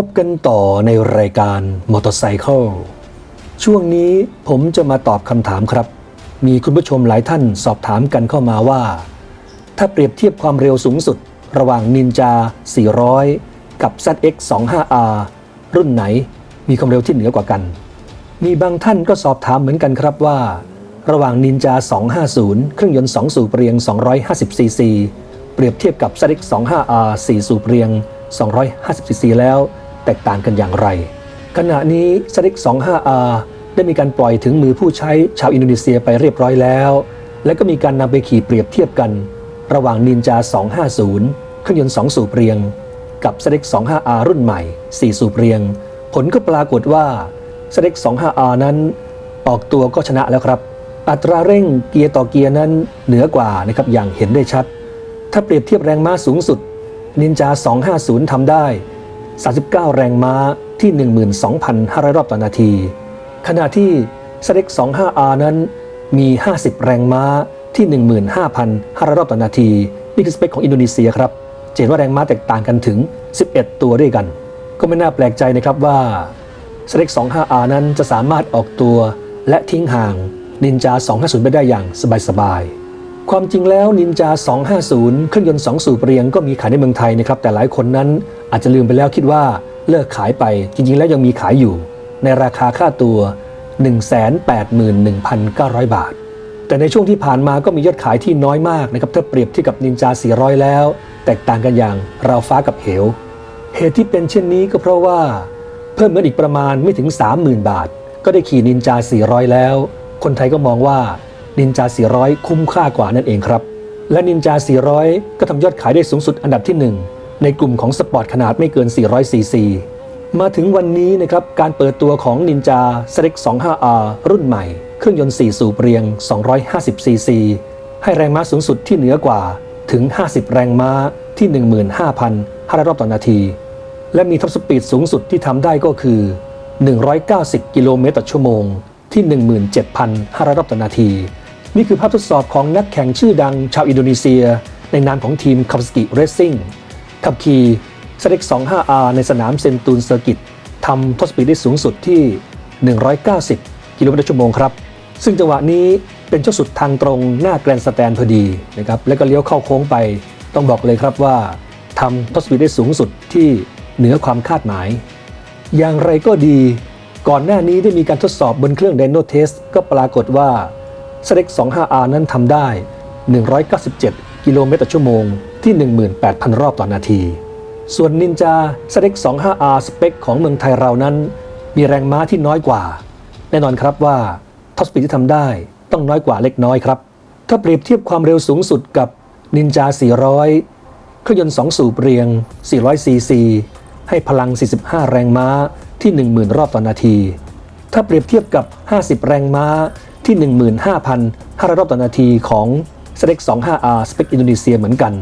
พบกันต่อในรายการมอเตอร์ไซค์ช่วงนี้ผมจะมาตอบคำถามครับ มีคุณผู้ชมหลายท่านสอบถามกันเข้ามาว่า ถ้าเปรียบเทียบความเร็วสูงสุด ระหว่าง Ninja 400 กับ ZX 25R รุ่นไหน มีความเร็วที่เหนือกว่ากัน มีบางท่านก็สอบถามเหมือนกันครับว่า ระหว่าง Ninja 250 เครื่องยนต์ 2 สูบเรียง 250 ซีซี เปรียบเทียบกับ ZX 25R 4 สูบเรียง 250 ซีซีแล้ว แตกต่างกันอย่างไร ขณะนี้ ZX 25R ได้มีการปล่อยถึงมือผู้ใช้ชาวอินโดนีเซียไปเรียบร้อยแล้ว และก็มีการนำไปขี่เปรียบเทียบกัน ระหว่าง Ninja 250 เครื่องยนต์ 2 สูบเรียง กับ ZX 25R รุ่นใหม่ 4 สูบเรียง ผลก็ปรากฏว่า ZX 25R นั้น ออกตัวก็ชนะแล้วครับ อัตราเร่งเกียร์ต่อเกียร์นั้นเหนือกว่านะครับอย่างเห็นได้ชัด ถ้าเปรียบเทียบแรงม้าสูงสุดนินจา 250ทำได้ 39 แรงม้าที่ 12,500 รอบต่อนาที ขณะที่ s เ e x 25R นั้นมี 50 แรงม้าที่ 15,500 รอบต่อนาที นี่คือสเปคของอินโดนีเซียครับเห็นว่าแรงม้าแตกต่างกันถึง 11 ตัวด้วยกัน ก็ไม่น่าแปลกใจนะครับว่า s เ e x 25R นั้นจะสามารถออกตัวและทิ้งห่างนินจา 250 ไปได้อย่างสบายๆ ความจริงแล้วนินจา 250 เครื่องยนต์ 2 สูบเรียงก็มีขายในเมืองไทยนะครับ แต่หลายคนนั้นอาจจะลืมไปแล้วคิดว่าเลิกขายไป จริง ๆ แล้วยังมีขายอยู่ ในราคาค่าตัว 181,900 บาท แต่ในช่วงที่ผ่านมาก็มียอดขายที่น้อยมากนะครับถ้าเปรียบเทียบกับนินจา 400 แล้ว แตกต่างกันอย่างราวฟ้ากับเหว เหตุที่เป็นเช่นนี้ก็เพราะว่า เพิ่มเงินอีกประมาณไม่ถึง 30,000 บาท ก็ได้ขี่นินจา 400 แล้ว คนไทยก็มองว่า นินจา 400 คุ้มค่ากว่านั่นเองครับ และนินจา 400 ก็ทำยอดขายได้สูงสุดอันดับที่ 1 ในกลุ่มของสปอร์ตขนาดไม่เกิน 400 ซีซี มาถึงวันนี้นะครับ การเปิดตัวของนินจา s l e x 25R รุ่นใหม่ เครื่องยนต์ 4 สูบเรียง 250 ซีซี ให้แรงม้าสูงสุดที่เหนือกว่าถึง 50 แรงม้าที่ 15,500 รอบต่อนาที และมีท็อปสปีดสูงสุดที่ทำได้ก็คือ 190 กิโลเมตรต่อชั่วโมงที่ 17,500 รอบต่อนาที นี่คือภาพทดสอบของนักแข่งชื่อดังชาวอินโดนีเซีย ในนามของทีมคา w สกิเรซซิ่งขับขี่ s เ e x 25R ในสนามเซนตูนเซอร์กิตทำท็อปสปีดได้สูงสุดที่ 190 กิโลเมตรต่อชั่วโมงครับ ซึ่งจังหวะนี้เป็นเจ้าสุดทางตรงหน้าแกรนสแตนพอดีนะครับแล้วก็เลี้ยวเข้าโค้งไป ต้องบอกเลยครับว่าทำท็อปสปีดได้สูงสุดที่เหนือความคาดหมาย อย่างไรก็ดี ก่อนหน้านี้ได้มีการทดสอบบนเครื่อง Dyno Test ก็ปรากฏว่า s l e x 25R นั้นทำได้ 197 กิโลเมตรต่อชั่วโมงที่ 18,000 รอบต่อนาที ส่วน Ninja s l e x 25R สเปคของเมืองไทยเรานั้น มีแรงม้าที่น้อยกว่า แน่นอนครับว่าท็อปสปีดที่ทำได้ต้องน้อยกว่าเล็กน้อยครับ ถ้าเปรียบเทียบความเร็วสูงสุดกับ Ninja 400 เครื่องยนต์ 2 สูบเรียง 400 ซีซี ให้พลัง 45 แรงม้าที่ 10,000 รอบต่อนาที ถ้าเปรียบเทียบกับ 50 แรงม้า ที่ 15,500 รอบต่อนาทีของ s l e x 25R สเปคอินโดนีเซียเหมือนกัน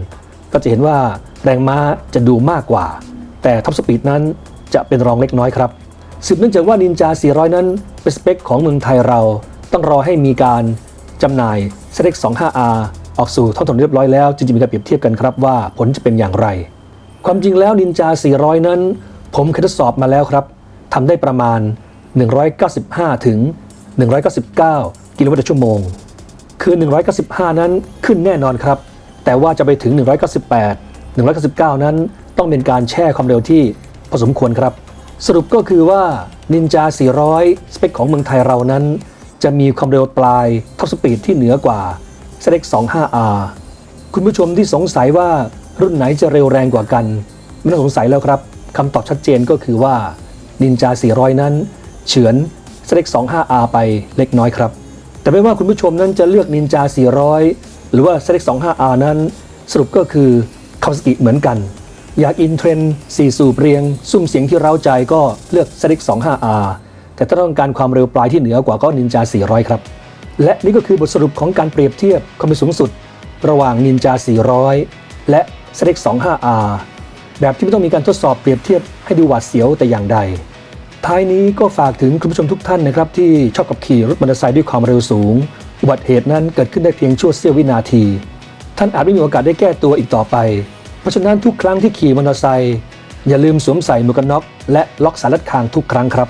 ก็จะเห็นว่าแรงม้าจะดูมากกว่า แต่ท็อปสปีดนั้นจะเป็นรองเล็กน้อยครับสืบเนื่องจากว่า Ninja 400 นั้นเป็นสเปคของเมืองไทยเรา ต้องรอให้มีการจำหน่าย s l e x 25R ออกสู่ท้องถนนเรียบร้อยแล้วจึงจะมีการเปรียบเทียบกันครับว่าผลจะเป็นอย่างไร ความจริงแล้ว Ninja 400 นั้น ผมเคยทดสอบมาแล้วครับทำได้ประมาณ 195 ถึง 199 กิโลเมตรต่อชั่วโมง คือ 195 นั้นขึ้นแน่นอนครับ แต่ว่าจะไปถึง 198 199 นั้นต้องเป็นการแช่ความเร็วที่พอสมควรครับ สรุปก็คือว่า Ninja 400 สเปคของเมืองไทยเรานั้น จะมีความเร็วปลายท็อปสปีดที่เหนือกว่า s l e x 25R คุณผู้ชมที่สงสัยว่ารุ่นไหนจะเร็วแรงกว่ากัน ไม่ต้องสงสัยแล้วครับคำตอบชัดเจนก็คือว่า Ninja 400 นั้น เฉือน s l e x 25R ไปเล็กน้อยครับ แต่ไม่ว่าคุณผู้ชมนั้นจะเลือก Ninja 400 หรือว่า s l e x 25R นั้น สรุปก็คือคา w สกิเหมือนกัน อยากอินเทรนด์4สูบเรียง ซุ้มเสียงที่เร้าใจก็เลือก s l e x 25R แต่ถ้าต้องการความเร็วปลายที่เหนือกว่าก็ Ninja 400 ครับ และนี่ก็คือบทสรุปของการเปรียบเทียบความเร็วสูงสุด ระหว่าง Ninja 400 และ s l e x 25R แบบที่ไม่ต้องมีการทดสอบเปรียบเทียบให้ดูหวาดเสียวแต่อย่างใด ท้ายนี้ก็ฝากถึงคุณผู้ชมทุกท่านนะครับที่ชอบขับขี่รถมอเตอร์ไซค์ด้วยความเร็วสูง อุบัติเหตุนั้นเกิดขึ้นได้เพียงชั่วเสี้ยววินาที ท่านอาจไม่มีโอกาสได้แก้ตัวอีกต่อไป เพราะฉะนั้นทุกครั้งที่ขี่มอเตอร์ไซค์อย่าลืมสวมใส่หมวกกันน็อกและล็อกสายรัดคางทุกครั้งครับ